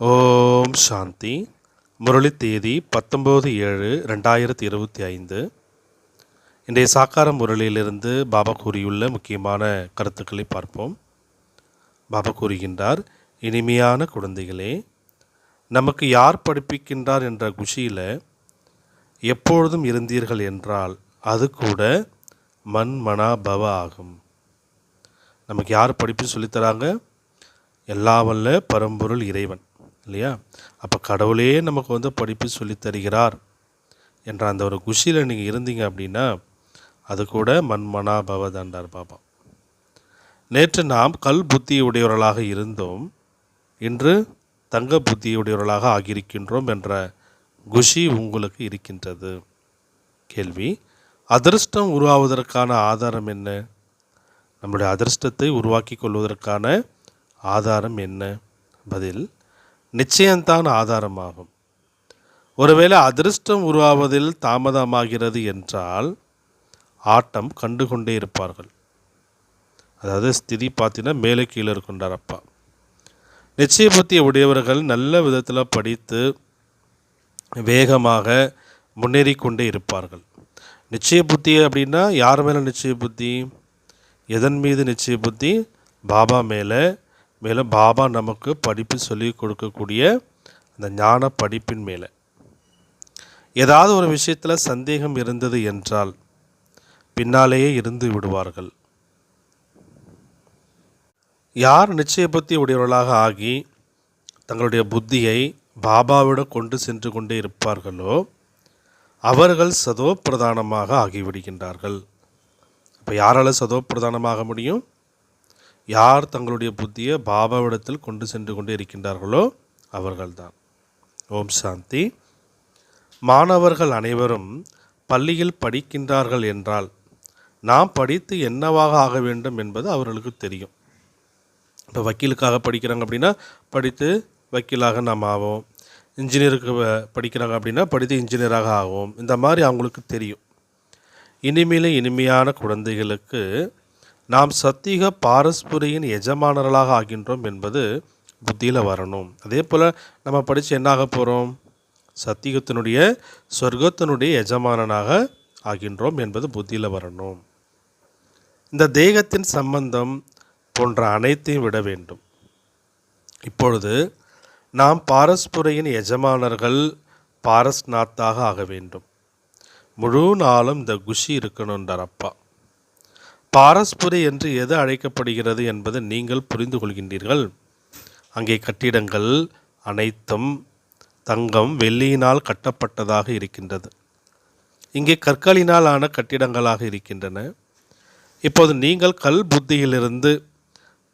ஓம் சாந்தி. முரளி தேதி பத்தொம்போது ஏழு ரெண்டாயிரத்தி இருபத்தி ஐந்து. இன்றைய சாக்கார முரளியிலிருந்து பாபா கூறியுள்ள முக்கியமான கருத்துக்களை பார்ப்போம். பாபா கூறுகின்றார் இனிமையான குழந்தைகளே நமக்கு யார் படிப்பிக்கின்றார் என்ற குஷியில் எப்பொழுதும் இருந்தீர்கள் என்றால் அது கூட மண் மனா பவ ஆகும். நமக்கு யார் படிப்பு சொல்லித்தராங்க எல்லாவல்ல பரம்பொருள் இறைவன். இல்லையா? அப்போ கடவுளே நமக்கு வந்து படிப்பு சொல்லித் தருகிறார் என்ற அந்த ஒரு குஷியில் நீங்கள் இருந்தீங்க அப்படின்னா அது கூட மண்மனா பவதண்டார் பாபா நேற்று நாம் கல் புத்தியுடையவர்களாக இருந்தோம் இன்று தங்க புத்தியுடையவர்களாக ஆகியிருக்கின்றோம் என்ற குஷி உங்களுக்கு இருக்கின்றது. கேள்வி அதிர்ஷ்டம் உருவாவதற்கான ஆதாரம் என்ன? நம்முடைய அதிர்ஷ்டத்தை உருவாக்கி கொள்வதற்கான ஆதாரம் என்ன? பதில் நிச்சயம்தான் ஆதாரமாகும். ஒருவேளை அதிர்ஷ்டம் உருவாவதில் தாமதமாகிறது என்றால் ஆட்டம் கண்டுகொண்டே இருப்பார்கள். அதாவது ஸ்திதி பார்த்தீங்கன்னா மேலே கீழே இருக்கின்றார் அப்பா. நிச்சய புத்தியை உடையவர்கள் நல்ல விதத்தில் படித்து வேகமாக முன்னேறி கொண்டே இருப்பார்கள். நிச்சய புத்தி அப்படின்னா யார் மேலே நிச்சய புத்தி எதன் மீது நிச்சய புத்தி பாபா மேலே மேலும் பாபா நமக்கு படிப்பு சொல்லி கொடுக்கக்கூடிய அந்த ஞான படிப்பின் மேலே. ஏதாவது ஒரு விஷயத்தில் சந்தேகம் இருந்தது என்றால் பின்னாலேயே இருந்து விடுவார்கள். யார் நிச்சய புத்தி உடையவர்களாக ஆகி தங்களுடைய புத்தியை பாபாவிடம் கொண்டு சென்று கொண்டே இருப்பார்களோ அவர்கள் சதோ பிரதானமாக ஆகிவிடுகின்றார்கள். இப்போ யாரால் சதோ பிரதானமாக முடியும்? யார் தங்களுடைய புத்தியை பாபாவிடத்தில் கொண்டு சென்று கொண்டே இருக்கின்றார்களோ அவர்கள்தான். ஓம் சாந்தி. மாணவர்கள் அனைவரும் பள்ளியில் படிக்கின்றார்கள் என்றால் நாம் படித்து என்னவாக ஆக வேண்டும் என்பது அவர்களுக்கு தெரியும். இப்போ வக்கீலுக்காக படிக்கிறாங்க அப்படின்னா படித்து வக்கீலாக நாம் ஆவோம். இன்ஜினியருக்கு வ- படிக்கிறாங்க அப்படின்னா படித்து இன்ஜினியராக ஆகும் இந்த மாதிரி அவங்களுக்கு தெரியும். இனிமையில் இனிமையான குழந்தைகளுக்கு நாம் சத்திக பாரஸ்புரியின் எஜமானர்களாக ஆகின்றோம் என்பது புத்தியில் வரணும். அதே போல் நம்ம படித்து என்ன ஆக போகிறோம் சத்தியத்தினுடைய சொர்க்கத்தினுடைய எஜமானனாக ஆகின்றோம் என்பது புத்தியில் வரணும். இந்த தேகத்தின் சம்பந்தம் போன்ற அனைத்தையும் விட வேண்டும். இப்பொழுது நாம் பாரஸ்புரையின் எஜமானர்கள் பாரஸ்நாத்தாக ஆக வேண்டும். முழு நாளும் இந்த குஷி இருக்கணுன்றார் அப்பா. பாரஸ்புரி என்று எது அழைக்கப்படுகிறது என்பதை நீங்கள் புரிந்து கொள்கின்றீர்கள். அங்கே கட்டிடங்கள் அனைத்தும் தங்கம் வெள்ளியினால் கட்டப்பட்டதாக இருக்கின்றது. இங்கே கற்களினால் ஆன கட்டிடங்களாக இருக்கின்றன. இப்போது நீங்கள் கல் புத்தியிலிருந்து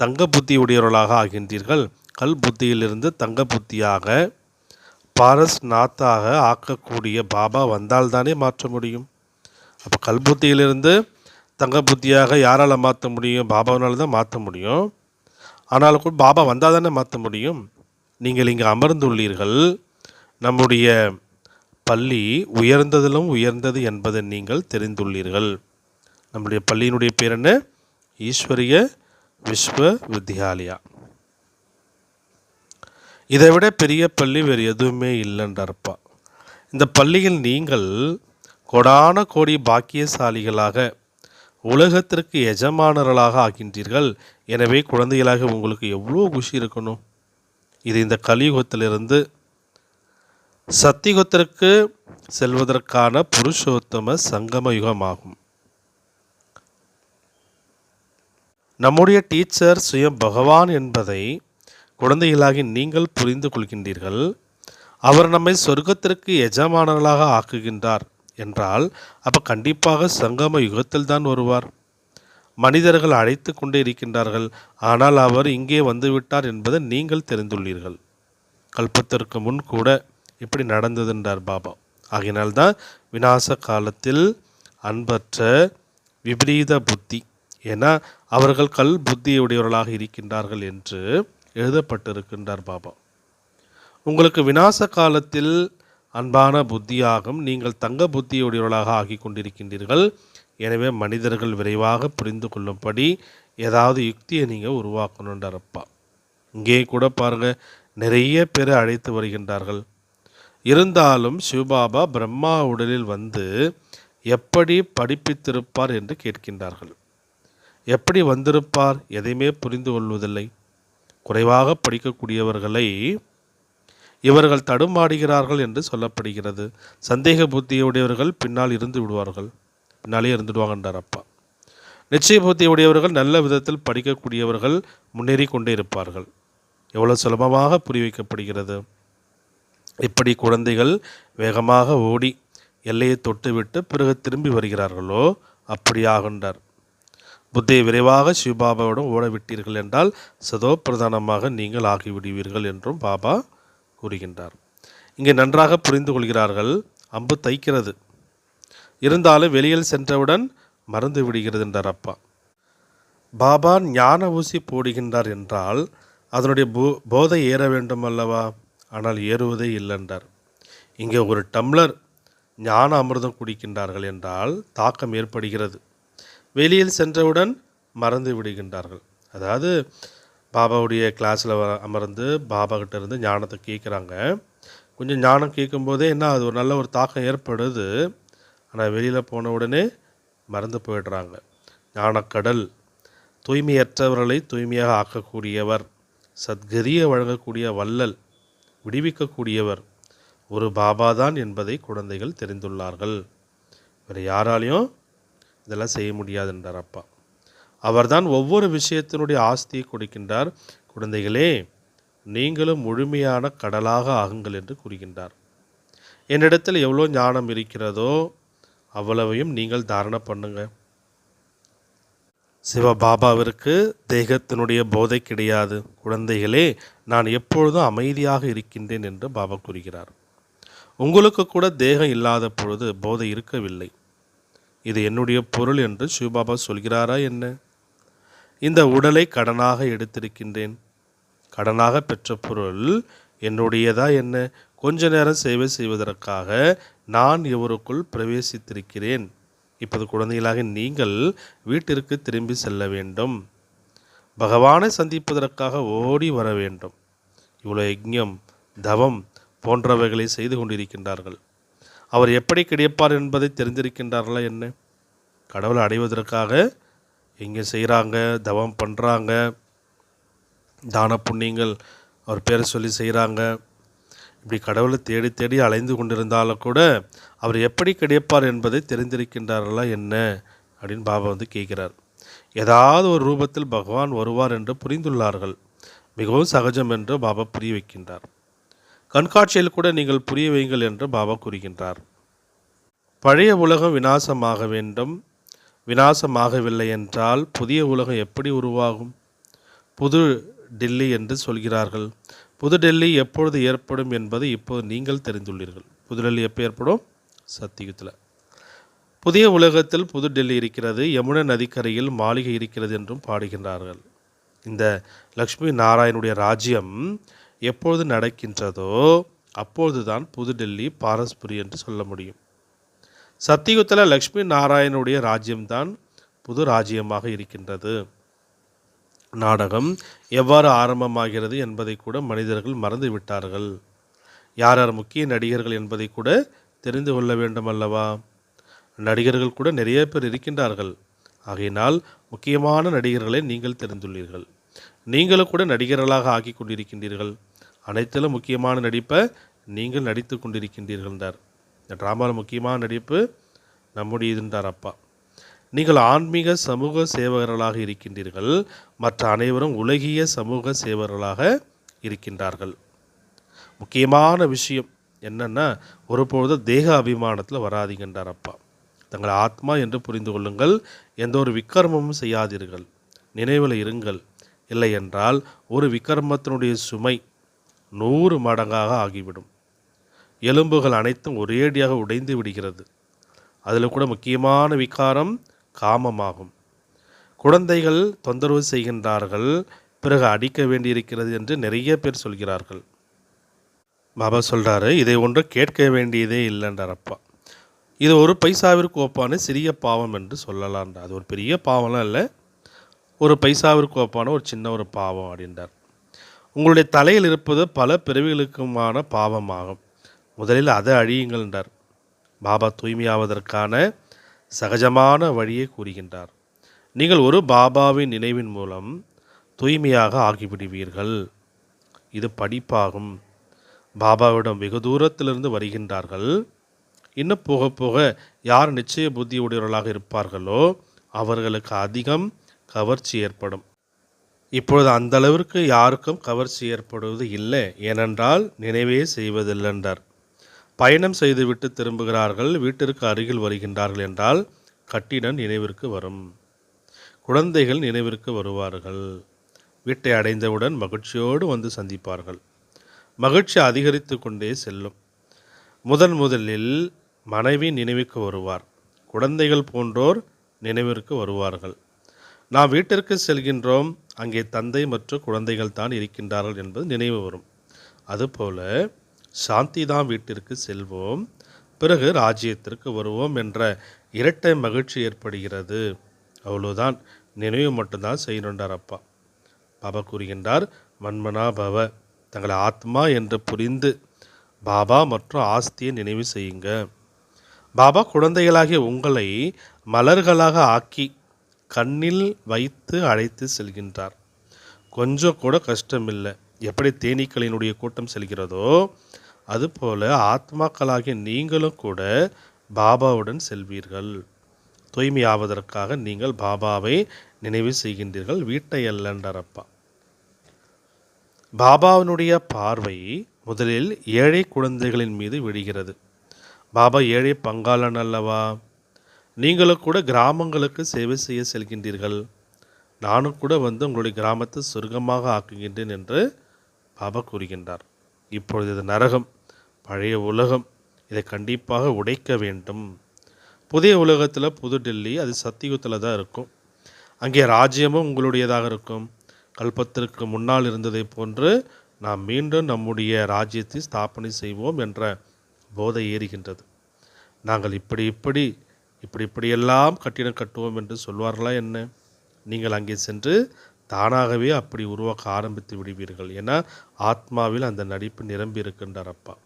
தங்க புத்தியுடையவர்களாக ஆகின்றீர்கள். கல் புத்தியிலிருந்து தங்க புத்தியாக பாரஸ் நாத்தாக ஆக்கக்கூடிய பாபா வந்தால்தானே மாற்ற முடியும். அப்போ கல் புத்தியிலிருந்து தங்க புத்தியாக யாரால் மாற்ற முடியும்? பாபாவால் தான் மாற்ற முடியும். ஆனால் கூட பாபா வந்தால் தானே மாற்ற முடியும்? நீங்கள் இங்கே அமர்ந்துள்ளீர்கள். நம்முடைய பள்ளி உயர்ந்ததிலும் உயர்ந்தது என்பதை நீங்கள் தெரிந்துள்ளீர்கள். நம்முடைய பள்ளியினுடைய பேர் என்ன? ஈஸ்வரிய விஸ்வ வித்யாலயா இதை விட பெரிய பள்ளி வேறு எதுவுமே இல்லைன்றப்பா இந்த பள்ளியில் நீங்கள் கொடான கோடி பாக்கியசாலிகளாக உலகத்திற்கு எஜமானர்களாக ஆகின்றீர்கள். எனவே குழந்தைகளாக உங்களுக்கு எவ்வளோ குஷி இருக்கணும்? இது இந்த கலியுகத்திலிருந்து சத்தியுகத்திற்கு செல்வதற்கான புருஷோத்தம சங்கம யுகமாகும். நம்முடைய டீச்சர் சுயம் பகவான் என்பதை குழந்தைகளாகி நீங்கள் புரிந்து கொள்கின்றீர்கள். அவர் நம்மை சொர்க்கத்திற்கு எஜமானர்களாக ஆக்குகின்றார். என்றால் அப்போ கண்டிப்பாக சங்கம யுகத்தில் தான் வருவார். மனிதர்கள் அழைத்து கொண்டே இருக்கின்றார்கள். ஆனால் அவர் இங்கே வந்துவிட்டார் என்பதை நீங்கள் தெரிந்துள்ளீர்கள். கல்பத்திற்கு முன் கூட இப்படி நடந்ததுன்றார் பாபா. ஆகினால்தான் விநாச காலத்தில் அன்பற்ற விபரீத புத்தி ஏன்னா அவர்கள் கல் புத்தியுடையவர்களாக இருக்கின்றார்கள் என்று எழுதப்பட்டிருக்கின்றார் பாபா. உங்களுக்கு விநாச காலத்தில் அன்பான புத்தியாகும் நீங்கள் தங்க புத்தியுடையவர்களாக ஆகி கொண்டிருக்கின்றீர்கள். எனவே மனிதர்கள் விரைவாக புரிந்து கொள்ளும்படி ஏதாவது யுக்தியை நீங்கள் உருவாக்கணுன்றப்பா இங்கே கூட பாருங்க நிறைய பேர் அழைத்து வருகின்றார்கள். இருந்தாலும் சிவபாபா பிரம்மா உடலில் வந்து எப்படி படிப்பித்திருப்பார் என்று கேட்கின்றார்கள். எப்படி வந்திருப்பார் எதையுமே புரிந்து கொள்வதில்லை. குறைவாக படிக்கக்கூடியவர்களை இவர்கள் தடுமாடுகிறார்கள் என்று சொல்லப்படுகிறது. சந்தேக புத்தியுடையவர்கள் பின்னால் இருந்து விடுவார்கள். பின்னாலே இருந்துடுவாங்கன்றார் அப்பா. நிச்சய புத்தியுடையவர்கள் நல்ல விதத்தில் படிக்கக்கூடியவர்கள் முன்னேறி கொண்டே இருப்பார்கள். எவ்வளோ சுலபமாக புரி வைக்கப்படுகிறது குழந்தைகள் வேகமாக ஓடி எல்லையை தொட்டுவிட்டு பிறகு திரும்பி வருகிறார்களோ அப்படியாகின்றார். புத்தியை விரைவாக சிவபாபாவிடம் ஓடவிட்டீர்கள் என்றால் சதோ பிரதானமாக நீங்கள் ஆகிவிடுவீர்கள் என்றும் பாபா கூறுகின்றார். இங்கே நன்றாக புரிந்து கொள்கிறார்கள். அம்பு தைக்கிறது. இருந்தாலும் வெளியில் சென்றவுடன் மறந்து விடுகிறது என்றார் அப்பா. பாபா ஞான ஊசி போடுகின்றார் என்றால் அதனுடைய போ போதை ஏற வேண்டும் அல்லவா ஆனால் ஏறுவதே இல்லைன்றார் இங்கே ஒரு டம்ளர் ஞான அமிர்தம் குடிக்கின்றார்கள் என்றால் தாக்கம் ஏற்படுகிறது. வெளியில் சென்றவுடன் மறந்து விடுகின்றார்கள். அதாவது பாபாவுடைய கிளாஸில் அமர்ந்து பாபா கிட்ட இருந்து ஞானத்தை கேட்குறாங்க கொஞ்சம் ஞானம் கேட்கும்போதே என்ன அது ஒரு நல்ல ஒரு தாக்கம் ஏற்படுது. ஆனால் வெளியில் போன உடனே மறந்து போயிடுறாங்க. ஞானக்கடல் தூய்மையற்றவர்களை தூய்மையாக ஆக்கக்கூடியவர் சத்கதியை வழங்கக்கூடிய வள்ளல் விடுவிக்கக்கூடியவர் ஒரு பாபா தான் என்பதை குழந்தைகள் தெரிந்துள்ளார்கள். வேறு யாராலையும் இதெல்லாம் செய்ய முடியாதுன்றார் அப்பா. அவர்தான் ஒவ்வொரு விஷயத்தினுடைய ஆஸ்தியை கொடுக்கின்றார். குழந்தைகளே நீங்களும் முழுமையான கடலாக ஆகுங்கள் என்று கூறுகின்றார். என்னிடத்தில் எவ்வளோ ஞானம் இருக்கிறதோ அவ்வளவையும் நீங்கள் தாரண பண்ணுங்க. சிவபாபாவிற்கு தேகத்தினுடைய போதை கிடையாது. குழந்தைகளே நான் எப்பொழுதும் அமைதியாக இருக்கின்றேன் என்று பாபா கூறுகிறார். உங்களுக்கு கூட தேகம் இல்லாத பொழுது போதை இருக்கவில்லை. இது என்னுடைய பொருள் என்று சிவபாபா சொல்கிறாரா என்ன? இந்த உடலை கடனாக எடுத்திருக்கின்றேன். கடனாக பெற்ற பொருள் என்னுடையதா என்ன? கொஞ்ச நேரம் சேவை செய்வதற்காக நான் இவருக்குள் பிரவேசித்திருக்கிறேன். இப்போது குழந்தைகளாக நீங்கள் வீட்டிற்கு திரும்பி செல்ல வேண்டும். பகவானை சந்திப்பதற்காக ஓடி வர வேண்டும். இவ்வளோ யஜ்யம் தவம் போன்றவைகளை செய்து கொண்டிருக்கின்றார்கள். அவர் எப்படி கிடைப்பார் என்பதை தெரிந்திருக்கின்றார்களா என்ன? கடவுளை அடைவதற்காக இங்கே செய்கிறாங்க தவம் பண்ணுறாங்க தான புண்ணியங்கள் அவர் பேரை சொல்லி செய்கிறாங்க இப்படி கடவுளை தேடி தேடி அலைந்து கொண்டிருந்தாலும் கூட அவர் எப்படி கிடைப்பார் என்பதை தெரிந்திருக்கின்றார்களா என்ன அப்படின்னு பாபா வந்து கேட்கிறார். ஏதாவது ஒரு ரூபத்தில் பகவான் வருவார் என்று புரிந்துள்ளார்கள். மிகவும் சகஜம் என்று பாபா புரிய வைக்கின்றார். கண்காட்சியில் கூட நீங்கள் புரிய வையுங்கள் என்று பாபா கூறுகின்றார். பழைய உலகம் விநாசமாக வேண்டும். விநாசமாகவில்லை என்றால் புதிய உலகம் எப்படி உருவாகும்? புது டெல்லி என்று சொல்கிறார்கள். புது டெல்லி எப்பொழுது ஏற்படும் என்பது இப்போது நீங்கள் தெரிந்துள்ளீர்கள். புது டெல்லி எப்போ ஏற்படும்? சத்தியத்தில் புதிய உலகத்தில் புது டெல்லி இருக்கிறது யமுனை நதிக்கரையில் மாளிகை இருக்கிறது என்றும் பாடுகின்றார்கள். இந்த லக்ஷ்மி நாராயணுடைய ராஜ்யம் எப்பொழுது நடக்கின்றதோ அப்பொழுதுதான் புது டெல்லி பாரஸ்புரி என்று சொல்ல முடியும். சத்தியுகத்தில் லக்ஷ்மி நாராயணனுடைய ராஜ்யம்தான் புது ராஜ்யமாக இருக்கின்றது. நாடகம் எவ்வாறு ஆரம்பமாகிறது என்பதை கூட மனிதர்கள் மறந்து விட்டார்கள். யார் யார் முக்கிய நடிகர்கள் என்பதை கூட தெரிந்து கொள்ள வேண்டும் அல்லவா? நடிகர்கள் கூட நிறைய பேர் இருக்கின்றார்கள். ஆகையினால் முக்கியமான நடிகர்களை நீங்கள் தெரிந்துள்ளீர்கள். நீங்களும் கூட நடிகர்களாக ஆக்கி கொண்டிருக்கின்றீர்கள். அனைத்திலும் முக்கியமான நடிப்பை நீங்கள் நடித்து கொண்டிருக்கின்றீர்கள் என்றார். இந்த ட்ராமாவில் முக்கியமான நடிப்பு நம்முடைய இதுன்றார் அப்பா. நீங்கள் ஆன்மீக சமூக சேவகர்களாக இருக்கின்றீர்கள். மற்ற அனைவரும் உலகிய சமூக சேவகர்களாக இருக்கின்றார்கள். முக்கியமான விஷயம் என்னென்னா ஒருபொழுது தேக அபிமானத்தில் வராதீங்கன்றார் அப்பா. தங்கள் ஆத்மா என்று புரிந்து கொள்ளுங்கள். எந்த ஒரு விக்கிரமமும் செய்யாதீர்கள். நினைவில் இருங்கள். இல்லை என்றால் ஒரு விக்கிரமத்தினுடைய சுமை நூறு மடங்காக ஆகிவிடும். எலும்புகள் அனைத்தும் ஒரேடியாக உடைந்து விடுகிறது. அதில் கூட முக்கியமான விகாரம் காமமாகும். குழந்தைகள் தொந்தரவு செய்கின்றார்கள் பிறகு அடிக்க வேண்டியிருக்கிறது என்று நிறைய பேர் சொல்கிறார்கள். பாபா சொல்கிறாரு இதை ஒன்று கேட்க வேண்டியதே இல்லைன்றார் அப்பா. இது ஒரு பைசாவிற்கு ஒப்பான சிறிய பாவம் என்று சொல்லலான்ற அது ஒரு பெரிய பாவம்லாம் இல்லை. ஒரு பைசாவிற்கு ஒப்பான ஒரு சின்ன ஒரு பாவம் அப்படின்றார். உங்களுடைய தலையில் இருப்பது பல பிறவிகளுக்குமான பாவமாகும். முதலில் அதை அழியுங்கள் என்றார். பாபா தூய்மையாவதற்கான சகஜமான வழியை கூறுகின்றார். நீங்கள் ஒரு பாபாவின் நினைவின் மூலம் தூய்மையாக ஆகிவிடுவீர்கள். இது படிப்பாகும். பாபாவிடம் வெகு தூரத்திலிருந்து வருகின்றார்கள். இன்னும் போக போக யார் நிச்சய புத்தி உடையவர்களாக இருப்பார்களோ அவர்களுக்கு அதிகம் கவர்ச்சி ஏற்படும். இப்பொழுது அந்த அளவிற்கு யாருக்கும் கவர்ச்சி ஏற்படுவது இல்லை. ஏனென்றால் நினைவே செய்வதில்லை என்றார். பயணம் செய்துவிட்டு திரும்புகிறார்கள் வீட்டிற்கு அருகில் வருகின்றார்கள் என்றால் கட்டிடம் நினைவிற்கு வரும். குழந்தைகள் நினைவிற்கு வருவார்கள். வீட்டை அடைந்தவுடன் மகிழ்ச்சியோடு வந்து சந்திப்பார்கள். மகிழ்ச்சி அதிகரித்து கொண்டே செல்லும். முதன் முதலில் மனைவி நினைவுக்கு வருவார். குழந்தைகள் போன்றோர் நினைவிற்கு வருவார்கள். நாம் வீட்டிற்கு செல்கின்றோம். அங்கே தந்தை மற்றும் குழந்தைகள் தான் இருக்கின்றார்கள் என்பது நினைவு வரும். அதுபோல சாந்தி தான் வீட்டிற்கு செல்வோம் பிறகு ராஜ்யத்திற்கு வருவோம் என்ற இரட்டை மகிழ்ச்சி ஏற்படுகிறது. அவ்வளோதான் நினைவு மட்டும்தான் செய்யணுன்றார் அப்பா. பாபா கூறுகின்றார் மன்மனா பவ தங்களை ஆத்மா என்று புரிந்து பாபா மற்றும் ஆஸ்தியை நினைவு செய்யுங்க. பாபா குழந்தைகளாகிய உங்களை மலர்களாக ஆக்கி கண்ணில் வைத்து அழைத்து செல்கின்றார். கொஞ்சம் கூட கஷ்டமில்லை. எப்படி தேனீக்களினுடைய கூட்டம் செல்கிறதோ அதுபோல ஆத்மாக்களாகிய நீங்களும் கூட பாபாவுடன் செல்வீர்கள். தூய்மையாவதற்காக நீங்கள் பாபாவை நினைவு செய்கின்றீர்கள். வீட்டை அல்லன்றப்பா பாபாவினுடைய பார்வை முதலில் ஏழை குழந்தைகளின் மீது விழுகிறது. பாபா ஏழை பங்காளன் அல்லவா? நீங்களும் கூட கிராமங்களுக்கு சேவை செய்ய செல்கின்றீர்கள். நானும் கூட வந்து உங்களுடைய கிராமத்தை சொர்க்கமாக ஆக்குகின்றேன் என்று பாபா கூறுகின்றார். இப்பொழுது இது நரகம் பழைய உலகம் இதை கண்டிப்பாக உடைக்க வேண்டும். புதிய உலகத்தில் புது டெல்லி அது சத்தியுகத்தில் தான் இருக்கும். அங்கே ராஜ்யமும் உங்களுடையதாக இருக்கும். கல்பத்திற்கு முன்னால் இருந்ததை போன்று நாம் மீண்டும் நம்முடைய ராஜ்யத்தை ஸ்தாபனை செய்வோம் என்ற போதை ஏறுகின்றது. நாங்கள் இப்படி இப்படி இப்படி இப்படியெல்லாம் கட்டிடம் கட்டுவோம் என்று சொல்வார்களா என்ன? நீங்கள் அங்கே சென்று தானாகவே அப்படி உருவாக்க ஆரம்பித்து விடுவீர்கள். ஏன்னா ஆத்மாவில் அந்த நடிப்பு நிரம்பி இருக்கின்றார் அப்பா.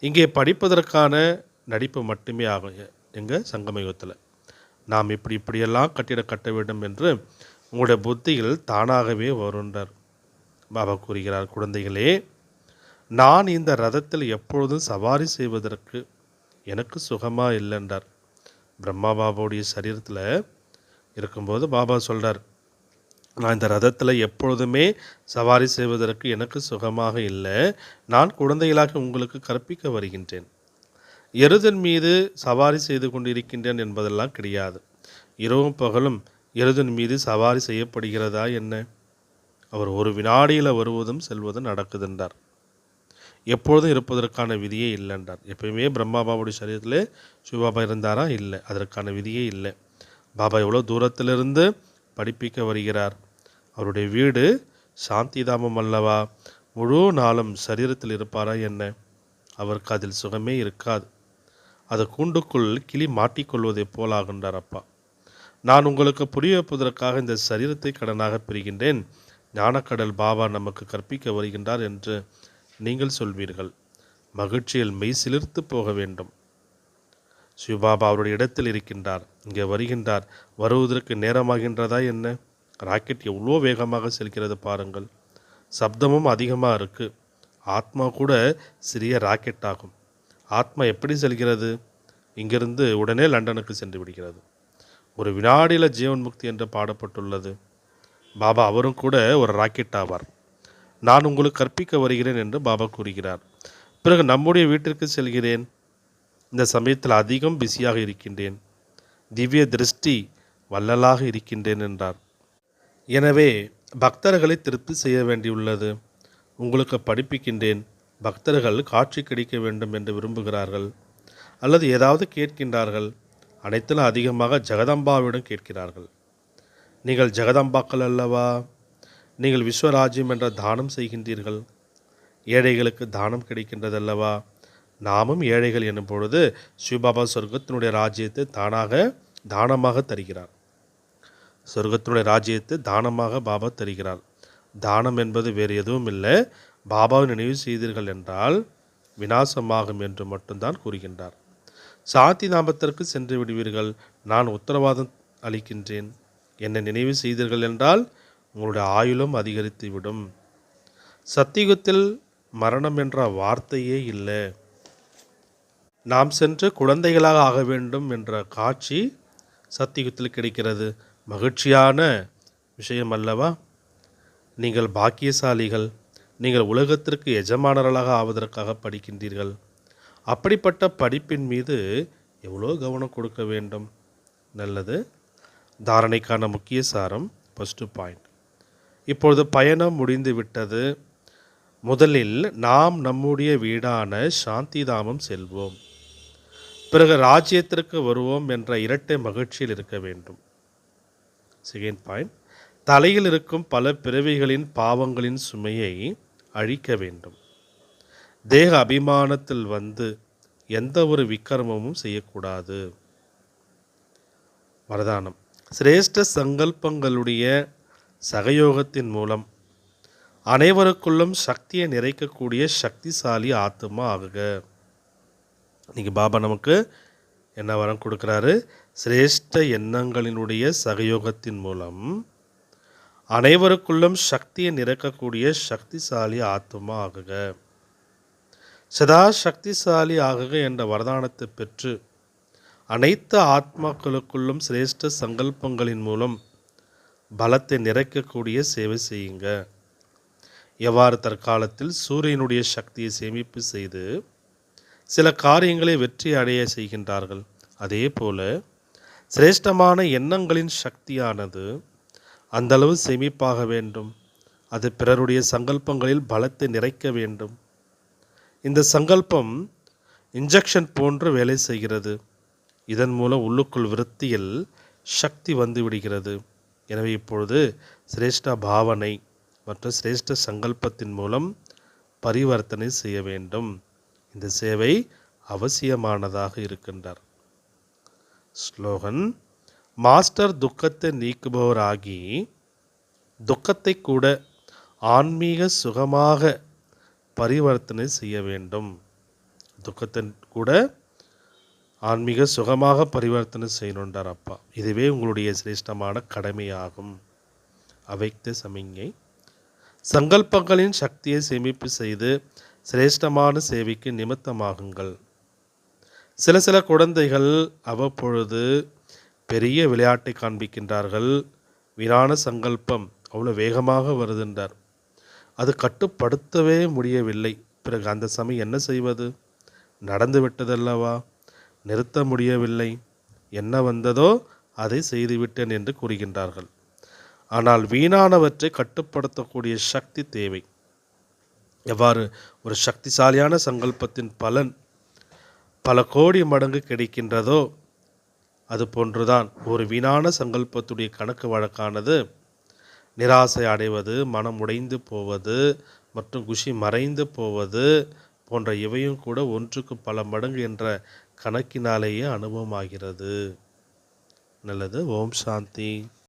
இங்கே படிப்பதற்கான நடிப்பு மட்டுமே ஆகும். எங்கள் சங்கமயுகத்தில். நாம் இப்படி இப்படியெல்லாம் கட்டிட கட்ட வேண்டும் என்று உங்களுடைய புத்தியில் தானாகவே வருன்றார் பாபா கூறுகிறார். குழந்தைகளே நான் இந்த ரதத்தில் எப்பொழுதும் சவாரி செய்வதற்கு எனக்கு சுகமாக இல்லைன்றார். பிரம்மா பாபாவுடைய சரீரத்தில் இருக்கும்போது பாபா சொல்கிறார் நான் இந்த ரதத்தில் எப்பொழுதுமே சவாரி செய்வதற்கு எனக்கு சுகமாக இல்லை. நான் குழந்தைகளாக உங்களுக்கு கற்பிக்க வருகின்றேன். எருதன் மீது சவாரி செய்து கொண்டிருக்கின்றேன் என்பதெல்லாம் கிடையாது. இரவும் பகலும் எருதன் மீது சவாரி செய்யப்படுகிறதா என்ன? அவர் ஒரு வினாடியில் வருவதும் செல்வதும் நடக்குதுன்றார் எப்பொழுதும் இருப்பதற்கான விதியே இல்லைன்றார் எப்பயுமே பிரம்மா பாபாவுடைய சரீரத்தில் சிவபாபா இருந்தாரா? இல்லை. அதற்கான விதியே இல்லை. பாபா எவ்வளோ தூரத்திலிருந்து படிப்பிக்க வருகிறார்? அவருடைய வீடு சாந்திதாமம் அல்லவா? முழு நாளும் சரீரத்தில் இருப்பாரா என்ன? அவருக்கு அதில் சுகமே இருக்காது. அது கூண்டுக்குள் கிளி மாட்டிக்கொள்வதைப் போலாகின்றார் அப்பா. நான் உங்களுக்கு புரிய வைப்பதற்காக இந்த சரீரத்தை கடனாக பிரிகின்றேன். ஞானக்கடல் பாபா நமக்கு கற்பிக்க வருகின்றார் என்று நீங்கள் சொல்வீர்கள். மகிழ்ச்சியில் மெய் சிலிர்த்து போக வேண்டும். சிவபாபா அவருடைய இடத்தில் இருக்கின்றார். இங்கே வருகின்றார். வருவதற்கு நேரமாகின்றதா என்ன? ராக்கெட் எவ்வளோ வேகமாக செல்கிறது பாருங்கள். சப்தமும் அதிகமாக இருக்குது ஆத்மா கூட சிறிய ராக்கெட் ஆகும். ஆத்மா எப்படி செல்கிறது? இங்கிருந்து உடனே லண்டனுக்கு சென்று விடுகிறது. ஒரு வினாடியில் ஜீவன் முக்தி என்று பாடப்பட்டுள்ளது. பாபா அவரும் கூட ஒரு ராக்கெட் ஆவார். நான் உங்களுக்கு கற்பிக்க வருகிறேன் என்று பாபா கூறுகிறார். பிறகு நம்முடைய வீட்டிற்கு செல்கிறேன். இந்த சமயத்தில் அதிகம் பிஸியாக இருக்கின்றேன். திவ்ய திருஷ்டி வள்ளலாக இருக்கின்றேன் என்றார். எனவே பக்தர்களை திருப்தி செய்ய வேண்டியுள்ளது. உங்களுக்கு படிப்பிக்கின்றேன் பக்தர்கள் காட்சி கிடைக்க வேண்டும் என்று விரும்புகிறார்கள். அல்லது ஏதாவது கேட்கின்றார்கள் அனைத்திலும் அதிகமாக ஜெகதம்பாவிடம் கேட்கிறார்கள். நீங்கள் ஜெகதம்பாக்கள் அல்லவா? நீங்கள் விஸ்வராஜ்யம் என்ற தானம் செய்கின்றீர்கள். ஏழைகளுக்கு தானம் கிடைக்கின்றதல்லவா? நாமும் ஏழைகள் எனும் பொழுது சிவபாபா சொர்க்கத்தினுடைய ராஜ்யத்தை தானாக தானமாக தருகிறார். சொர்க்கத்தினுடைய ராஜ்யத்தை தானமாக பாபா தருகிறார். தானம் என்பது வேறு எதுவும் இல்லை. பாபாவை நினைவு செய்தீர்கள் என்றால் விநாசமாகும் என்று மட்டும்தான் கூறுகின்றார். சாத்தி நாமத்திற்கு சென்று விடுவீர்கள். நான் உத்தரவாதம் அளிக்கின்றேன். என்னை நினைவு செய்தீர்கள் என்றால் உங்களுடைய ஆயுளும் அதிகரித்து விடும் சத்தியுகத்தில் மரணம் என்ற வார்த்தையே இல்லை. நாம் சென்று குழந்தைகளாக ஆக வேண்டும் என்ற காட்சி சத்தியுகத்தில் கிடைக்கிறது. மகிழ்ச்சியான விஷயம் அல்லவா நீங்கள் பாக்கியசாலிகள் நீங்கள் உலகத்திற்கு எஜமானர்களாக ஆவதற்காக படிக்கின்றீர்கள். அப்படிப்பட்ட படிப்பின் மீது எவ்வளோ கவனம் கொடுக்க வேண்டும்? நல்லது. தாரணைக்கான முக்கிய சாரம் ஃபஸ்ட்டு பாயிண்ட் இப்பொழுது பயணம் முடிந்து விட்டது முதலில் நாம் நம்முடைய வீடான சாந்திதாமம் செல்வோம். பிறகு ராஜ்யத்திற்கு வருவோம் என்ற இரட்டை மகிழ்ச்சியில் இருக்க வேண்டும். செகண்ட் பாயிண்ட் தலையில் இருக்கும் பல பிறவிகளின் பாவங்களின் சுமையை அழிக்க வேண்டும். தேக அபிமானத்தில் வந்து எந்த ஒரு விக்கிரமமும் செய்யக்கூடாது. வரதானம். சிரேஷ்ட சங்கல்பங்களுடைய சகயோகத்தின் மூலம் அனைவருக்குள்ளும் சக்தியை நிறைக்கக்கூடிய சக்திசாலி ஆத்மா ஆகுக. இன்னைக்கு பாபா நமக்கு என்ன வரம் கொடுக்குறாரு? சிரேஷ்ட எண்ணங்களினுடைய சகயோகத்தின் மூலம். அனைவருக்குள்ளும் சக்தியை நிரக்கக்கூடிய சக்திசாலி ஆத்மா ஆகுக. சதா சக்திசாலி ஆகுக என்ற வரதானத்தை பெற்று அனைத்து ஆத்மாக்களுக்குள்ளும் சிரேஷ்ட சங்கல்பங்களின் மூலம் பலத்தை நிறைக்கக்கூடிய சேவை செய்யுங்க. எவ்வாறு தற்காலத்தில் சூரியனுடைய சக்தியை சேமிப்பு செய்து சில காரியங்களை வெற்றி அடைய செய்கின்றார்கள். அதே போல சிரேஷ்டமான எண்ணங்களின் சக்தியானது அந்தளவு சேமிப்பாக வேண்டும். அது பிறருடைய சங்கல்பங்களில் பலத்தை நிறைக்க வேண்டும். இந்த சங்கல்பம் இன்ஜெக்ஷன் போன்று வேலை செய்கிறது. இதன் மூலம் உள்ளுக்குள் விருத்தியில் சக்தி வந்து விடுகிறது. எனவே இப்பொழுது சிரேஷ்ட பாவனை மற்றும் சிரேஷ்ட சங்கல்பத்தின் மூலம் பரிவர்த்தனை செய்ய வேண்டும். இந்த சேவை அவசியமானதாக இருக்கின்றார். ஸ்லோகன் மாஸ்டர் துக்கத்தை நீக்குபவராகி துக்கத்தை கூட ஆன்மீக சுகமாக பரிவர்த்தனை செய்ய வேண்டும். துக்கத்தை கூட ஆன்மீக சுகமாக பரிவர்த்தனை செய்யணுன்றார் அப்பா. இதுவே உங்களுடைய சிரேஷ்டமான கடமையாகும். அவைத்த சமிங்கை சங்கல்பங்களின் சக்தியை சேமிப்பு செய்து சிரேஷ்டமான சேவைக்கு நிமித்தமாகுங்கள். சில சில குழந்தைகள் அவ்வப்பொழுது பெரிய விளையாட்டை காண்பிக்கின்றார்கள். வீணான சங்கல்பம் அவ்வளோ வேகமாக வருதுன்றார் அது கட்டுப்படுத்தவே முடியவில்லை. பிறகு அந்த சமயம் என்ன செய்வது? நடந்து விட்டதல்லவா? நிறுத்த முடியவில்லை. என்ன வந்ததோ அதை செய்துவிட்டேன் என்று கூறுகின்றார்கள். ஆனால் வீணானவற்றை கட்டுப்படுத்தக்கூடிய சக்தி தேவை. எவ்வாறு ஒரு சக்திசாலியான சங்கல்பத்தின் பலன் பல கோடி மடங்கு கிடைக்கின்றதோ அது போன்றுதான் ஒரு வீணான சங்கல்பத்துடைய கணக்கு வழக்கானது. நிராசை அடைவது மனம் உடைந்து போவது மற்றும் குஷி மறைந்து போவது போன்ற இவையும் கூட ஒன்றுக்கு பல மடங்கு என்ற கணக்கினாலேயே அனுபவமாகிறது. நல்லது. ஓம் சாந்தி.